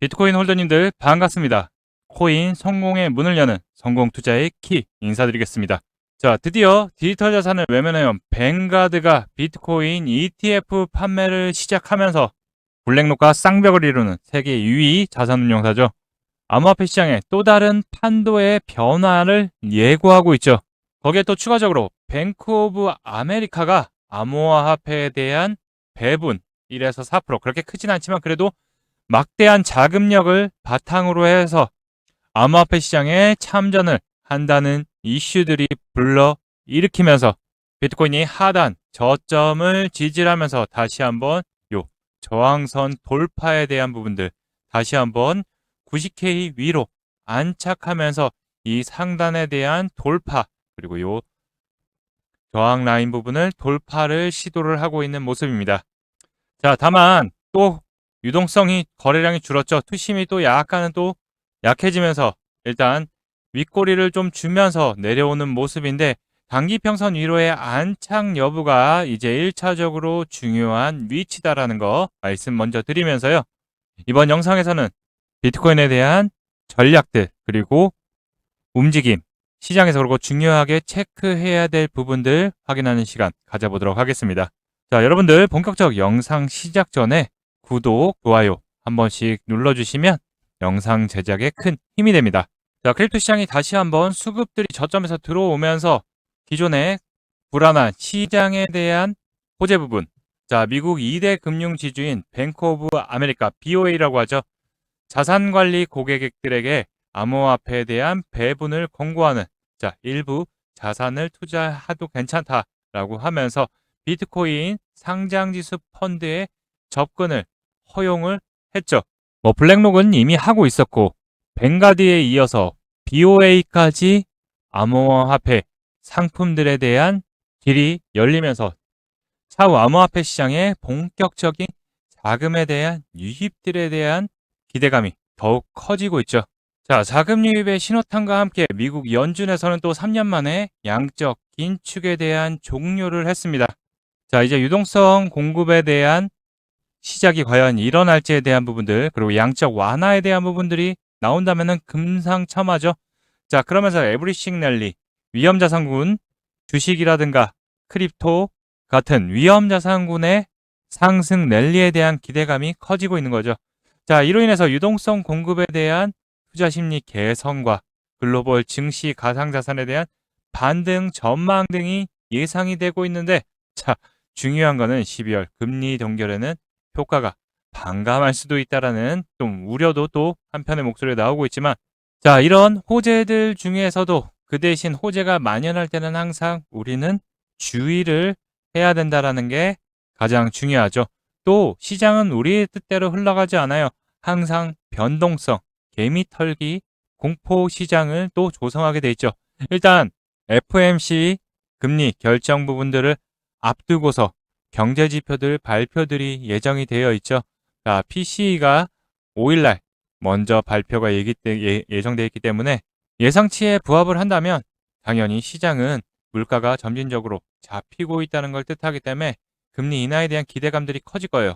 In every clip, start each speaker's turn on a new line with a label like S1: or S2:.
S1: 비트코인 홀더님들 반갑습니다. 코인 성공의 문을 여는 성공 투자의 키 인사드리겠습니다. 자, 드디어 디지털 자산을 외면해온 뱅가드가 비트코인 ETF 판매를 시작하면서 블랙록과 쌍벽을 이루는 세계 유위 자산 운용사죠. 암호화폐 시장에 또 다른 판도의 변화를 예고하고 있죠. 거기에 또 추가적으로 뱅크 오브 아메리카가 암호화폐에 대한 배분 1에서 4% 그렇게 크진 않지만 그래도 막대한 자금력을 바탕으로 해서 암호화폐 시장에 참전을 한다는 이슈들이 불러 일으키면서 비트코인이 하단 저점을 지지하면서 다시 한번 요 저항선 돌파에 대한 부분들 다시 한번 90K 위로 안착하면서 이 상단에 대한 돌파 그리고 요 저항 라인 부분을 돌파를 시도를 하고 있는 모습입니다. 자, 다만 또 유동성이 거래량이 줄었죠. 투심이 또 약간은 또 약해지면서 일단 윗꼬리를 좀 주면서 내려오는 모습인데 단기 평선 위로의 안착 여부가 이제 1차적으로 중요한 위치다라는 거 말씀 먼저 드리면서요. 이번 영상에서는 비트코인에 대한 전략들 그리고 움직임 시장에서 그리고 중요하게 체크해야 될 부분들 확인하는 시간 가져보도록 하겠습니다. 자, 여러분들 본격적 영상 시작 전에 구독, 좋아요 한 번씩 눌러주시면 영상 제작에 큰 힘이 됩니다. 자, 크립토 시장이 다시 한번 수급들이 저점에서 들어오면서 기존의 불안한 시장에 대한 호재 부분. 자, 미국 2대 금융 지주인 뱅크 오브 아메리카 BOA라고 하죠. 자산 관리 고객들에게 암호화폐에 대한 배분을 권고하는 자, 일부 자산을 투자해도 괜찮다라고 하면서 비트코인 상장지수 펀드에 접근을 허용을 했죠. 뭐 블랙록은 이미 하고 있었고 뱅가드에 이어서 BOA까지 암호화폐 상품들에 대한 길이 열리면서 차후 암호화폐 시장의 본격적인 자금에 대한 유입들에 대한 기대감이 더욱 커지고 있죠. 자, 자금 유입의 신호탄과 함께 미국 연준에서는 또 3년 만에 양적 긴축에 대한 종료를 했습니다. 자, 이제 유동성 공급에 대한 시작이 과연 일어날지에 대한 부분들, 그리고 양적 완화에 대한 부분들이 나온다면은 금상첨화죠. 자, 그러면서 에브리싱 랠리, 위험자산군, 주식이라든가 크립토 같은 위험자산군의 상승 랠리에 대한 기대감이 커지고 있는 거죠. 자, 이로 인해서 유동성 공급에 대한 투자 심리 개선과 글로벌 증시 가상자산에 대한 반등 전망 등이 예상이 되고 있는데, 자, 중요한 거는 12월 금리 동결에는 효과가 반감할 수도 있다라는 좀 우려도 또 한편의 목소리가 나오고 있지만 자 이런 호재들 중에서도 그 대신 호재가 만연할 때는 항상 우리는 주의를 해야 된다라는 게 가장 중요하죠. 또 시장은 우리의 뜻대로 흘러가지 않아요. 항상 변동성, 개미 털기, 공포 시장을 또 조성하게 돼 있죠. 일단 FMC 금리 결정 부분들을 앞두고서 경제 지표들 발표들이 예정이 되어 있죠. 자, PCE가 5일날 먼저 발표가 예, 예정되어 있기 때문에 예상치에 부합을 한다면 당연히 시장은 물가가 점진적으로 잡히고 있다는 걸 뜻하기 때문에 금리 인하에 대한 기대감들이 커질 거예요.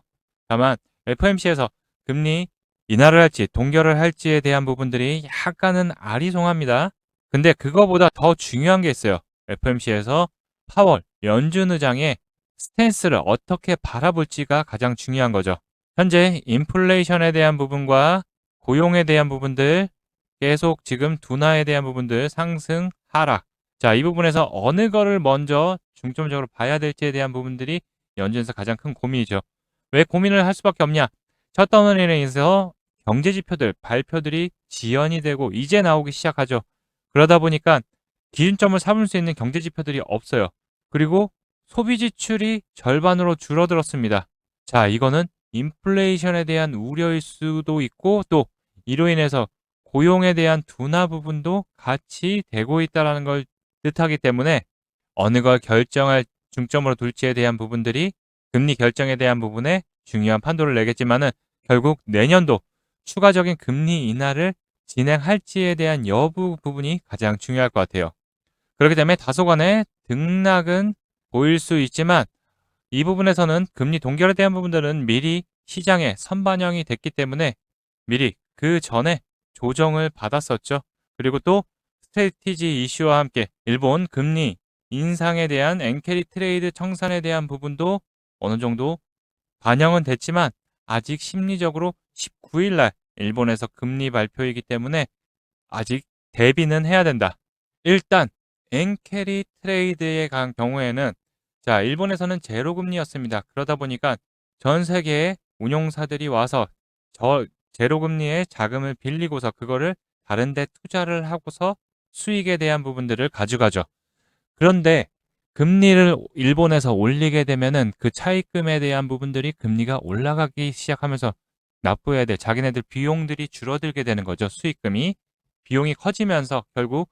S1: 다만 FMC에서 금리 인하를 할지 동결을 할지에 대한 부분들이 약간은 아리송합니다. 근데 그거보다 더 중요한 게 있어요. FMC에서 파월 연준 의장의 스탠스를 어떻게 바라볼지가 가장 중요한 거죠. 현재 인플레이션에 대한 부분과 고용에 대한 부분들 계속 지금 둔화에 대한 부분들 상승 하락 자 이 부분에서 어느 거를 먼저 중점적으로 봐야 될지에 대한 부분들이 연준에서 가장 큰 고민이죠. 왜 고민을 할 수밖에 없냐? 첫 다운으로 인해서 경제 지표들 발표들이 지연이 되고 이제 나오기 시작하죠. 그러다 보니까 기준점을 삼을 수 있는 경제 지표들이 없어요. 그리고 소비 지출이 절반으로 줄어들었습니다. 자, 이거는 인플레이션에 대한 우려일 수도 있고 또 이로 인해서 고용에 대한 둔화 부분도 같이 되고 있다는 걸 뜻하기 때문에 어느 걸 결정할 중점으로 둘지에 대한 부분들이 금리 결정에 대한 부분에 중요한 판도를 내겠지만은 결국 내년도 추가적인 금리 인하를 진행할지에 대한 여부 부분이 가장 중요할 것 같아요. 그렇기 때문에 다소간의 등락은 보일 수 있지만 이 부분에서는 금리 동결에 대한 부분들은 미리 시장에 선반영이 됐기 때문에 미리 그 전에 조정을 받았었죠. 그리고 또 스트레티지 이슈와 함께 일본 금리 인상에 대한 엔캐리 트레이드 청산에 대한 부분도 어느 정도 반영은 됐지만 아직 심리적으로 19일 날 일본에서 금리 발표이기 때문에 아직 대비는 해야 된다. 일단 엔캐리 트레이드의 간 경우에는 자, 일본에서는 제로 금리였습니다. 그러다 보니까 전 세계의 운용사들이 와서 저 제로 금리의 자금을 빌리고서 그거를 다른 데 투자를 하고서 수익에 대한 부분들을 가져가죠. 그런데 금리를 일본에서 올리게 되면은 그 차입금에 대한 부분들이 금리가 올라가기 시작하면서 납부해야 될 자기네들 비용들이 줄어들게 되는 거죠. 수익금이. 비용이 커지면서 결국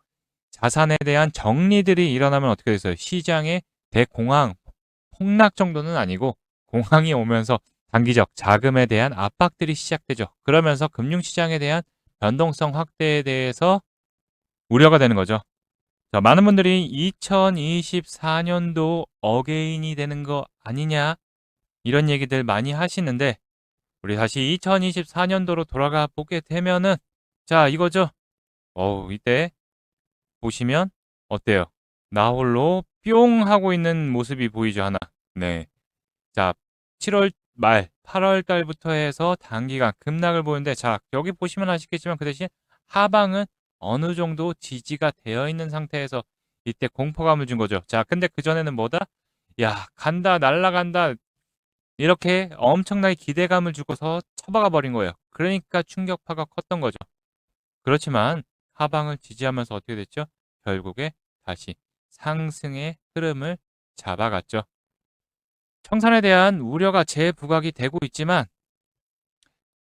S1: 자산에 대한 정리들이 일어나면 어떻게 됐어요? 시장의 대공황, 폭락 정도는 아니고 공황이 오면서 단기적 자금에 대한 압박들이 시작되죠. 그러면서 금융시장에 대한 변동성 확대에 대해서 우려가 되는 거죠. 자, 많은 분들이 2024년도 어게인이 되는 거 아니냐 이런 얘기들 많이 하시는데 우리 다시 2024년도로 돌아가 보게 되면은 자 이거죠. 어우 이때 보시면 어때요? 나 홀로 뿅 하고 있는 모습이 보이죠 하나. 네. 자 7월 말 8월 달부터 해서 단기간 급락을 보는데 자 여기 보시면 아시겠지만 그 대신 하방은 어느 정도 지지가 되어 있는 상태에서 이때 공포감을 준 거죠. 자 근데 그 전에는 뭐다? 야 간다 날라간다 이렇게 엄청나게 기대감을 주고서 처박아 버린 거예요. 그러니까 충격파가 컸던 거죠. 그렇지만 하방을 지지하면서 어떻게 됐죠? 결국에 다시 상승의 흐름을 잡아갔죠. 청산에 대한 우려가 재부각이 되고 있지만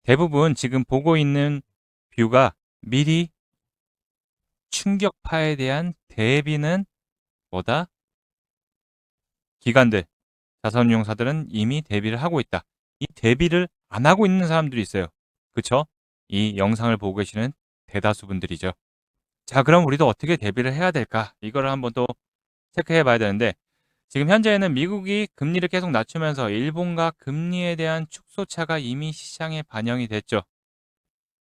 S1: 대부분 지금 보고 있는 뷰가 미리 충격파에 대한 대비는 뭐다? 기관들, 자산운용사들은 이미 대비를 하고 있다. 이 대비를 안 하고 있는 사람들이 있어요. 그쵸? 이 영상을 보고 계시는 대다수 분들이죠. 자, 그럼 우리도 어떻게 대비를 해야 될까? 이거를 한번 또 체크해 봐야 되는데, 지금 현재는 미국이 금리를 계속 낮추면서 일본과 금리에 대한 축소차가 이미 시장에 반영이 됐죠.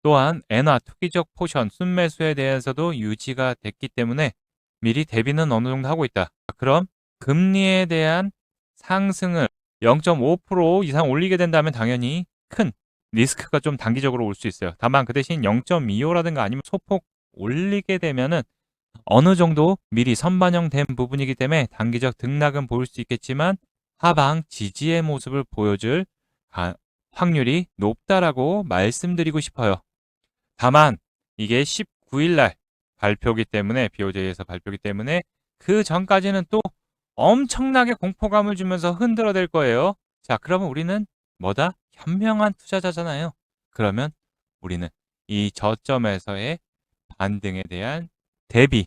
S1: 또한 엔화 투기적 포션 순매수에 대해서도 유지가 됐기 때문에 미리 대비는 어느 정도 하고 있다. 그럼 금리에 대한 상승을 0.5% 이상 올리게 된다면 당연히 큰 리스크가 좀 단기적으로 올 수 있어요. 다만 그 대신 0.25라든가 아니면 소폭 올리게 되면은 어느 정도 미리 선반영된 부분이기 때문에 단기적 등락은 보일 수 있겠지만 하방 지지의 모습을 보여줄 확률이 높다라고 말씀드리고 싶어요. 다만 이게 19일 날 발표기 때문에 BOJ에서 발표기 때문에 그 전까지는 또 엄청나게 공포감을 주면서 흔들어댈 거예요. 자, 그러면 우리는 뭐다? 현명한 투자자잖아요. 그러면 우리는 이 저점에서의 반등에 대한 대비,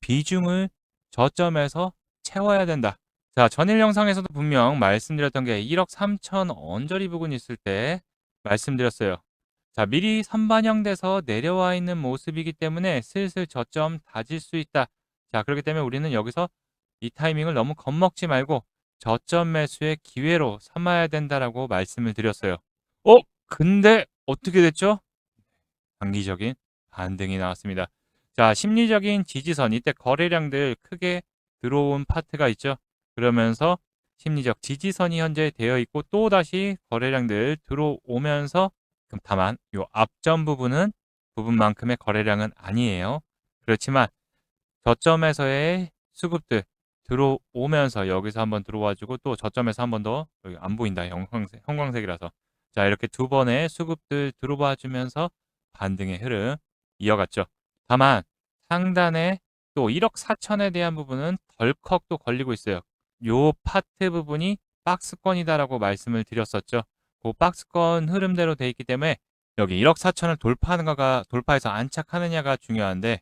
S1: 비중을 저점에서 채워야 된다. 자, 전일 영상에서도 분명 말씀드렸던 게 1억 3천 언저리 부근 있을 때 말씀드렸어요. 자, 미리 선반영돼서 내려와 있는 모습이기 때문에 슬슬 저점 다질 수 있다. 자, 그렇기 때문에 우리는 여기서 이 타이밍을 너무 겁먹지 말고 저점 매수의 기회로 삼아야 된다라고 말씀을 드렸어요. 어? 근데 어떻게 됐죠? 단기적인 반등이 나왔습니다. 자, 심리적인 지지선 이때 거래량들 크게 들어온 파트가 있죠. 그러면서 심리적 지지선이 현재 되어 있고 또 다시 거래량들 들어오면서 다만 이 앞전 부분은 부분만큼의 거래량은 아니에요. 그렇지만 저점에서의 수급들 들어오면서 여기서 한번 들어와주고 또 저점에서 한번 더 여기 안 보인다 형광색, 형광색이라서 자 이렇게 두 번의 수급들 들어와 주면서 반등의 흐름 이어갔죠. 다만 상단에 또 1억 4천에 대한 부분은 덜컥 또 걸리고 있어요. 요 파트 부분이 박스권이다라고 말씀을 드렸었죠. 그 박스권 흐름대로 돼 있기 때문에 여기 1억 4천을 돌파하는가가 돌파해서 안착하느냐가 중요한데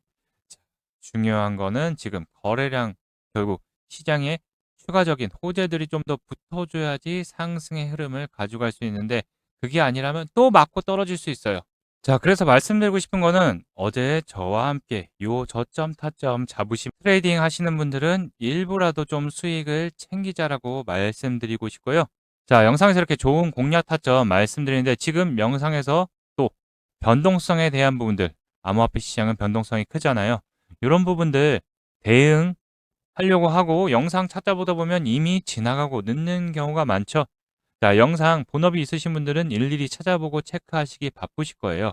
S1: 중요한 거는 지금 거래량 결국 시장에 추가적인 호재들이 좀 더 붙어줘야지 상승의 흐름을 가져갈 수 있는데 그게 아니라면 또 맞고 떨어질 수 있어요. 자, 그래서 말씀드리고 싶은 거는 어제 저와 함께 요 저점 타점 잡으신 트레이딩 하시는 분들은 일부라도 좀 수익을 챙기자라고 말씀드리고 싶고요. 자, 영상에서 이렇게 좋은 공략 타점 말씀드리는데 지금 영상에서 또 변동성에 대한 부분들, 암호화폐 시장은 변동성이 크잖아요. 이런 부분들 대응 하려고 하고 영상 찾다 보다 보면 이미 지나가고 늦는 경우가 많죠. 자, 영상 본업이 있으신 분들은 일일이 찾아보고 체크하시기 바쁘실 거예요.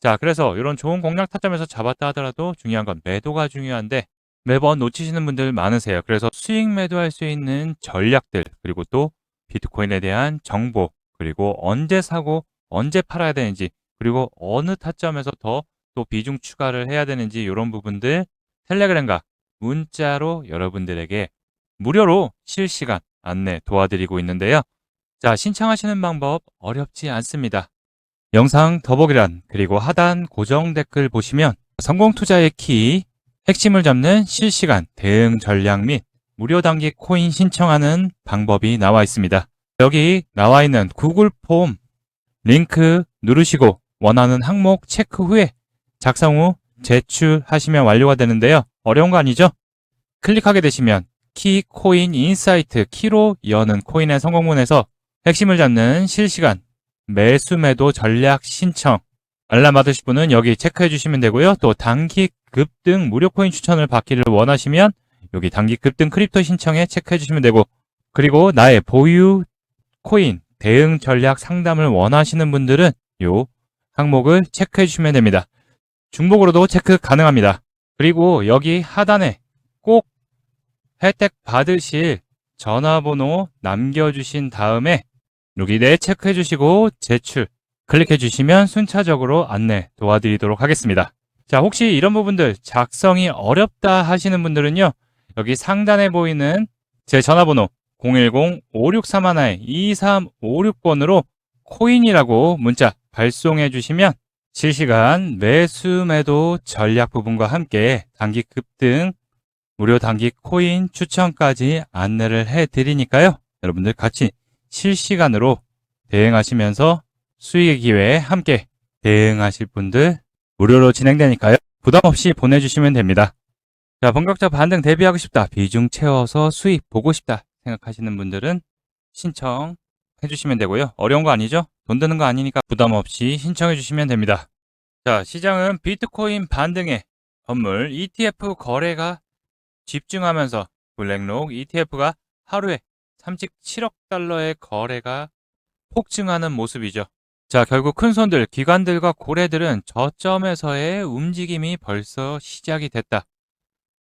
S1: 자, 그래서 이런 좋은 공략 타점에서 잡았다 하더라도 중요한 건 매도가 중요한데 매번 놓치시는 분들 많으세요. 그래서 수익 매도할 수 있는 전략들, 그리고 또 비트코인에 대한 정보, 그리고 언제 사고, 언제 팔아야 되는지, 그리고 어느 타점에서 더 또 비중 추가를 해야 되는지 이런 부분들 텔레그램과 문자로 여러분들에게 무료로 실시간 안내 도와드리고 있는데요. 자, 신청하시는 방법 어렵지 않습니다. 영상 더보기란 그리고 하단 고정 댓글 보시면 성공 투자의 키, 핵심을 잡는 실시간 대응 전략 및 무료 단기 코인 신청하는 방법이 나와 있습니다. 여기 나와 있는 구글 폼 링크 누르시고 원하는 항목 체크 후에 작성 후 제출하시면 완료가 되는데요. 어려운 거 아니죠? 클릭하게 되시면 키 코인 인사이트 키로 여는 코인의 성공문에서 핵심을 잡는 실시간 매수 매도 전략 신청 알람 받으실 분은 여기 체크해 주시면 되고요. 또 단기 급등 무료 코인 추천을 받기를 원하시면 여기 단기 급등 크립토 신청에 체크해 주시면 되고 그리고 나의 보유 코인 대응 전략 상담을 원하시는 분들은 요 항목을 체크해 주시면 됩니다. 중복으로도 체크 가능합니다. 그리고 여기 하단에 꼭 혜택 받으실 전화번호 남겨주신 다음에 여기 네 체크해 주시고 제출 클릭해 주시면 순차적으로 안내 도와드리도록 하겠습니다. 자, 혹시 이런 부분들 작성이 어렵다 하시는 분들은요. 여기 상단에 보이는 제 전화번호 010-5631-2356번으로 코인이라고 문자 발송해 주시면 실시간 매수 매도 전략 부분과 함께 단기 급등 무료 단기 코인 추천까지 안내를 해 드리니까요. 여러분들 같이 실시간으로 대응하시면서 수익의 기회에 함께 대응하실 분들 무료로 진행되니까요. 부담 없이 보내주시면 됩니다. 자, 본격적 반등 대비하고 싶다. 비중 채워서 수익 보고 싶다. 생각하시는 분들은 신청해 주시면 되고요. 어려운 거 아니죠? 돈 드는 거 아니니까 부담 없이 신청해 주시면 됩니다. 자, 시장은 비트코인 반등에 건물 ETF 거래가 집중하면서 블랙록 ETF가 하루에 37억 달러의 거래가 폭증하는 모습이죠. 자, 결국 큰 손들, 기관들과 고래들은 저점에서의 움직임이 벌써 시작이 됐다.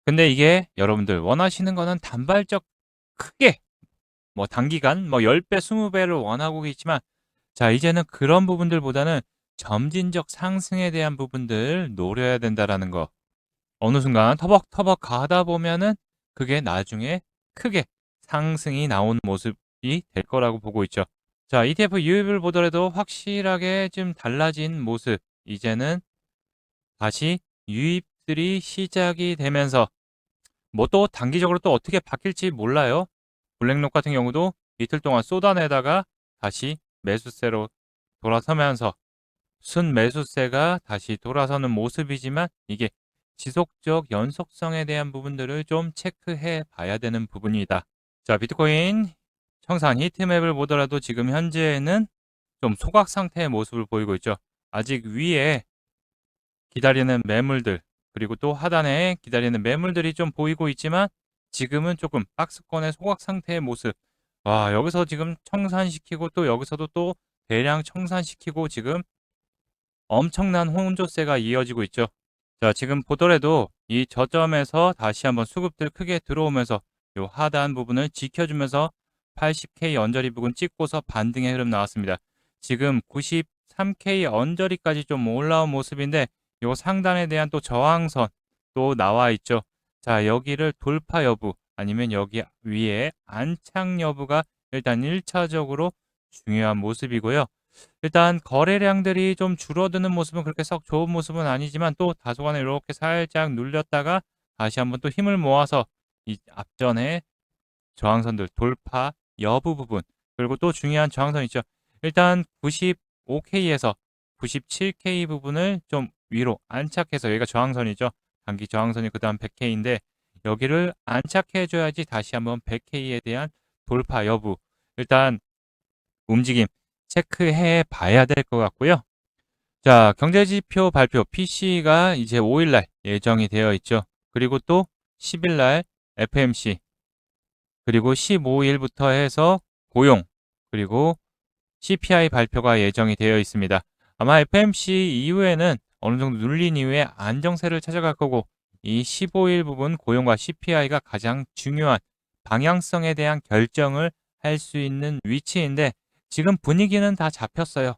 S1: 근데 이게 여러분들 원하시는 거는 단발적 크게 뭐 단기간 뭐 10배, 20배를 원하고 계시지만 자, 이제는 그런 부분들보다는 점진적 상승에 대한 부분들 노려야 된다라는 거. 어느 순간 터벅터벅 가다 보면은 그게 나중에 크게 상승이 나오는 모습이 될 거라고 보고 있죠. 자, ETF 유입을 보더라도 확실하게 좀 달라진 모습. 이제는 다시 유입들이 시작이 되면서 뭐 또 단기적으로 또 어떻게 바뀔지 몰라요. 블랙록 같은 경우도 이틀 동안 쏟아내다가 다시 매수세로 돌아서면서 순 매수세가 다시 돌아서는 모습이지만 이게 지속적 연속성에 대한 부분들을 좀 체크해 봐야 되는 부분이다. 자, 비트코인 청산 히트맵을 보더라도 지금 현재는 좀 소각 상태의 모습을 보이고 있죠. 아직 위에 기다리는 매물들 그리고 또 하단에 기다리는 매물들이 좀 보이고 있지만 지금은 조금 박스권의 소각 상태의 모습 와 여기서 지금 청산시키고 또 여기서도 또 대량 청산시키고 지금 엄청난 혼조세가 이어지고 있죠. 자, 지금 보더라도 이 저점에서 다시 한번 수급들 크게 들어오면서 요 하단 부분을 지켜주면서 80K 언저리 부분 찍고서 반등의 흐름 나왔습니다. 지금 93K 언저리까지 좀 올라온 모습인데 요 상단에 대한 또 저항선 또 나와 있죠. 자, 여기를 돌파 여부 아니면 여기 위에 안착 여부가 일단 1차적으로 중요한 모습이고요. 일단 거래량들이 좀 줄어드는 모습은 그렇게 썩 좋은 모습은 아니지만 또 다소간에 이렇게 살짝 눌렸다가 다시 한번 또 힘을 모아서 이 앞전에 저항선들 돌파 여부 부분 그리고 또 중요한 저항선 있죠. 일단 95K에서 97K 부분을 좀 위로 안착해서 여기가 저항선이죠. 단기 저항선이 그 다음 100K인데 여기를 안착해 줘야지 다시 한번 100K에 대한 돌파 여부 일단 움직임 체크해 봐야 될 것 같고요. 자, 경제지표 발표 PC가 이제 5일날 예정이 되어 있죠. 그리고 또 10일날 FMC, 그리고 15일부터 해서 고용, 그리고 CPI 발표가 예정이 되어 있습니다. 아마 FMC 이후에는 어느 정도 눌린 이후에 안정세를 찾아갈 거고 이 15일 부분 고용과 CPI가 가장 중요한 방향성에 대한 결정을 할 수 있는 위치인데 지금 분위기는 다 잡혔어요.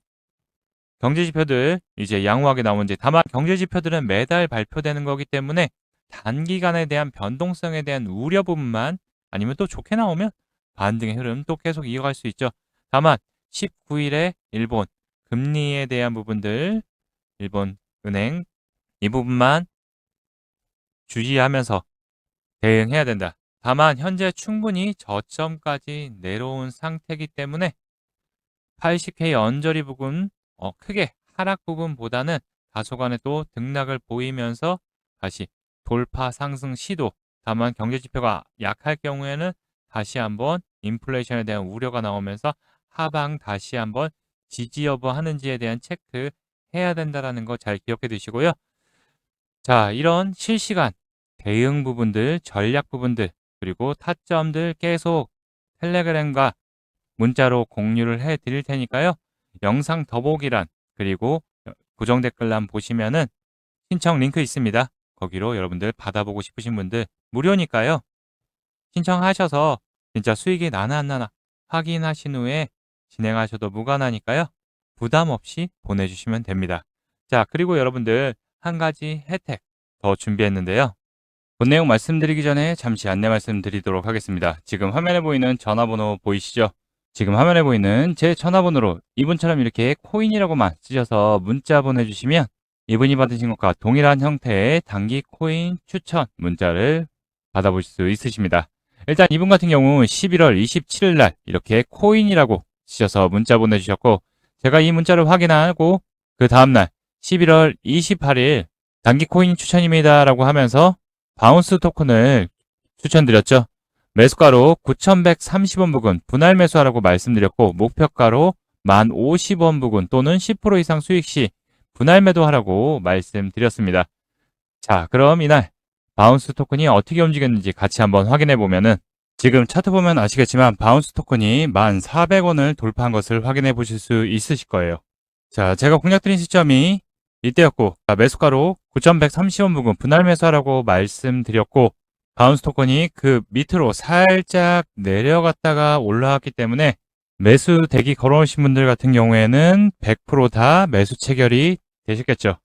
S1: 경제지표들 이제 양호하게 나오는지 다만 경제지표들은 매달 발표되는 거기 때문에 단기간에 대한 변동성에 대한 우려 부분만 아니면 또 좋게 나오면 반등의 흐름 또 계속 이어갈 수 있죠. 다만 19일에 일본 금리에 대한 부분들 일본 은행 이 부분만 주의하면서 대응해야 된다. 다만 현재 충분히 저점까지 내려온 상태이기 때문에 80K 언저리 부분 어, 크게 하락 부분보다는 다소간의 또 등락을 보이면서 다시 돌파 상승 시도 다만 경제 지표가 약할 경우에는 다시 한번 인플레이션에 대한 우려가 나오면서 하방 다시 한번 지지 여부 하는지에 대한 체크 해야 된다라는 거 잘 기억해 두시고요. 자, 이런 실시간 대응 부분들, 전략 부분들, 그리고 타점들 계속 텔레그램과 문자로 공유를 해 드릴 테니까요. 영상 더보기란 그리고 고정 댓글란 보시면은 신청 링크 있습니다. 거기로 여러분들 받아보고 싶으신 분들 무료니까요. 신청하셔서 진짜 수익이 나나 안 나나 확인하신 후에 진행하셔도 무관하니까요. 부담 없이 보내주시면 됩니다. 자, 그리고 여러분들 한 가지 혜택 더 준비했는데요. 본 내용 말씀드리기 전에 잠시 안내 말씀드리도록 하겠습니다. 지금 화면에 보이는 전화번호 보이시죠? 지금 화면에 보이는 제 전화번호로 이분처럼 이렇게 코인이라고만 쓰셔서 문자 보내주시면 이분이 받으신 것과 동일한 형태의 단기 코인 추천 문자를 받아보실 수 있으십니다. 일단 이분 같은 경우 11월 27일 날 이렇게 코인이라고 쓰셔서 문자 보내주셨고 제가 이 문자를 확인하고 그 다음날 11월 28일 단기 코인 추천입니다 라고 하면서 바운스 토큰을 추천드렸죠. 매수가로 9,130원 부근 분할 매수하라고 말씀드렸고 목표가로 1,050원 부근 또는 10% 이상 수익 시 분할 매도하라고 말씀드렸습니다. 자, 그럼 이날 바운스 토큰이 어떻게 움직였는지 같이 한번 확인해 보면은 지금 차트 보면 아시겠지만 바운스 토큰이 1,400원을 돌파한 것을 확인해 보실 수 있으실 거예요. 자, 제가 공략드린 시점이 이때였고 매수가로 9,130원 부근 분할 매수하라고 말씀드렸고 바운스 토큰이 그 밑으로 살짝 내려갔다가 올라왔기 때문에 매수 대기 걸어오신 분들 같은 경우에는 100%다 매수 체결이 되셨겠죠.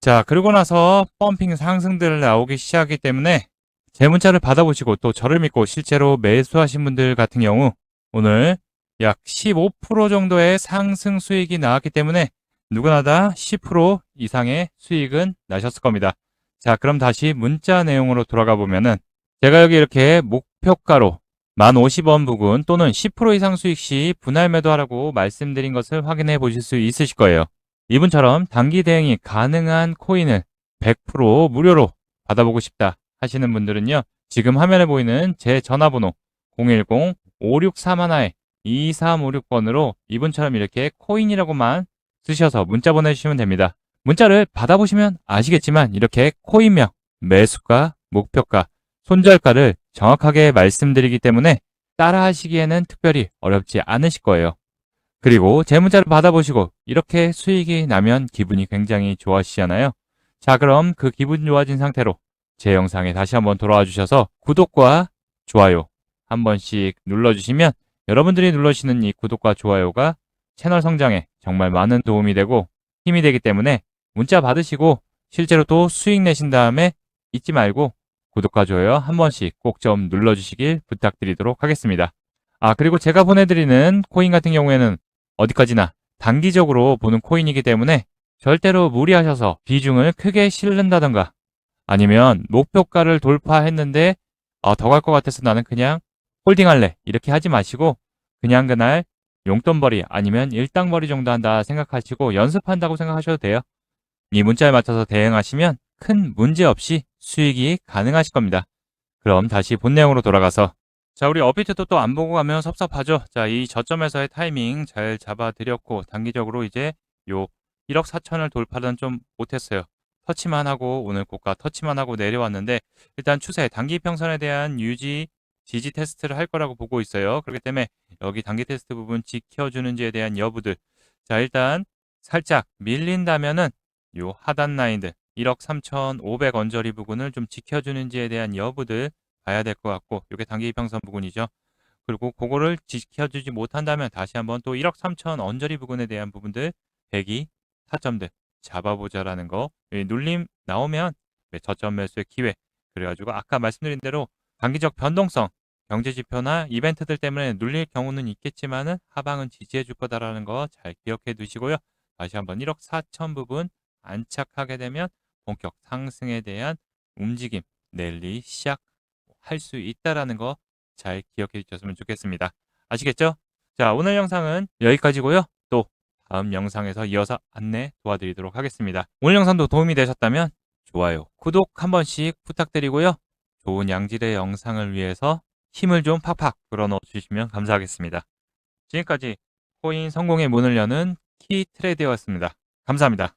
S1: 자, 그러고 나서 펌핑 상승들 나오기 시작하기 때문에 제 문자를 받아보시고 또 저를 믿고 실제로 매수하신 분들 같은 경우 오늘 약 15% 정도의 상승 수익이 나왔기 때문에 누구나 다 10% 이상의 수익은 나셨을 겁니다. 자, 그럼 다시 문자 내용으로 돌아가 보면은 제가 여기 이렇게 목표가로 1,050원 부근 또는 10% 이상 수익 시 분할 매도하라고 말씀드린 것을 확인해 보실 수 있으실 거예요. 이분처럼 단기 대응이 가능한 코인을 100% 무료로 받아보고 싶다 하시는 분들은요. 지금 화면에 보이는 제 전화번호 010-5631-2356번으로 이분처럼 이렇게 코인이라고만 쓰셔서 문자 보내주시면 됩니다. 문자를 받아보시면 아시겠지만 이렇게 코인명, 매수가, 목표가, 손절가를 정확하게 말씀드리기 때문에 따라 하시기에는 특별히 어렵지 않으실 거예요. 그리고 제 문자를 받아보시고 이렇게 수익이 나면 기분이 굉장히 좋아지잖아요. 자 그럼 그 기분 좋아진 상태로 제 영상에 다시 한번 돌아와 주셔서 구독과 좋아요 한 번씩 눌러주시면 여러분들이 눌러주시는 이 구독과 좋아요가 채널 성장에 정말 많은 도움이 되고 힘이 되기 때문에 문자 받으시고 실제로 또 수익 내신 다음에 잊지 말고 구독과 좋아요 한 번씩 꼭 좀 눌러주시길 부탁드리도록 하겠습니다. 아, 그리고 제가 보내드리는 코인 같은 경우에는 어디까지나 단기적으로 보는 코인이기 때문에 절대로 무리하셔서 비중을 크게 실른다던가 아니면 목표가를 돌파했는데 아, 더 갈 것 같아서 나는 그냥 홀딩할래 이렇게 하지 마시고 그냥 그날 용돈벌이 아니면 일당벌이 정도 한다 생각하시고 연습한다고 생각하셔도 돼요. 이 문자에 맞춰서 대응하시면 큰 문제 없이 수익이 가능하실 겁니다. 그럼 다시 본 내용으로 돌아가서 자 우리 어비트도 또 안 보고 가면 섭섭하죠. 자 이 저점에서의 타이밍 잘 잡아드렸고 단기적으로 이제 요 1억 4천을 돌파는 좀 못했어요. 터치만 하고 오늘 고가 터치만 하고 내려왔는데 일단 추세 단기 평선에 대한 유지 지지 테스트를 할 거라고 보고 있어요. 그렇기 때문에 여기 단기 테스트 부분 지켜주는지에 대한 여부들 자 일단 살짝 밀린다면은 요 하단 라인들 1억 3,500 언저리 부분을 좀 지켜주는지에 대한 여부들 봐야 될 것 같고 이게 단기 평선 부분이죠. 그리고 그거를 지켜주지 못한다면 다시 한번 또 1억 3천 언저리 부분에 대한 부분들 대기 타점들 잡아보자라는 거 눌림 나오면 네, 저점 매수의 기회 그래가지고 아까 말씀드린 대로 단기적 변동성 경제 지표나 이벤트들 때문에 눌릴 경우는 있겠지만은 하방은 지지해 줄 거다라는 거 잘 기억해 두시고요. 다시 한번 1억 4천 부분 안착하게 되면 본격 상승에 대한 움직임 랠리 시작 할 수 있다라는 거 잘 기억해 주셨으면 좋겠습니다. 아시겠죠? 자, 오늘 영상은 여기까지고요. 또 다음 영상에서 이어서 안내 도와드리도록 하겠습니다. 오늘 영상도 도움이 되셨다면 좋아요, 구독 한 번씩 부탁드리고요. 좋은 양질의 영상을 위해서 힘을 좀 팍팍 불어넣어 주시면 감사하겠습니다. 지금까지 코인 성공의 문을 여는 키 트레이드였습니다. 감사합니다.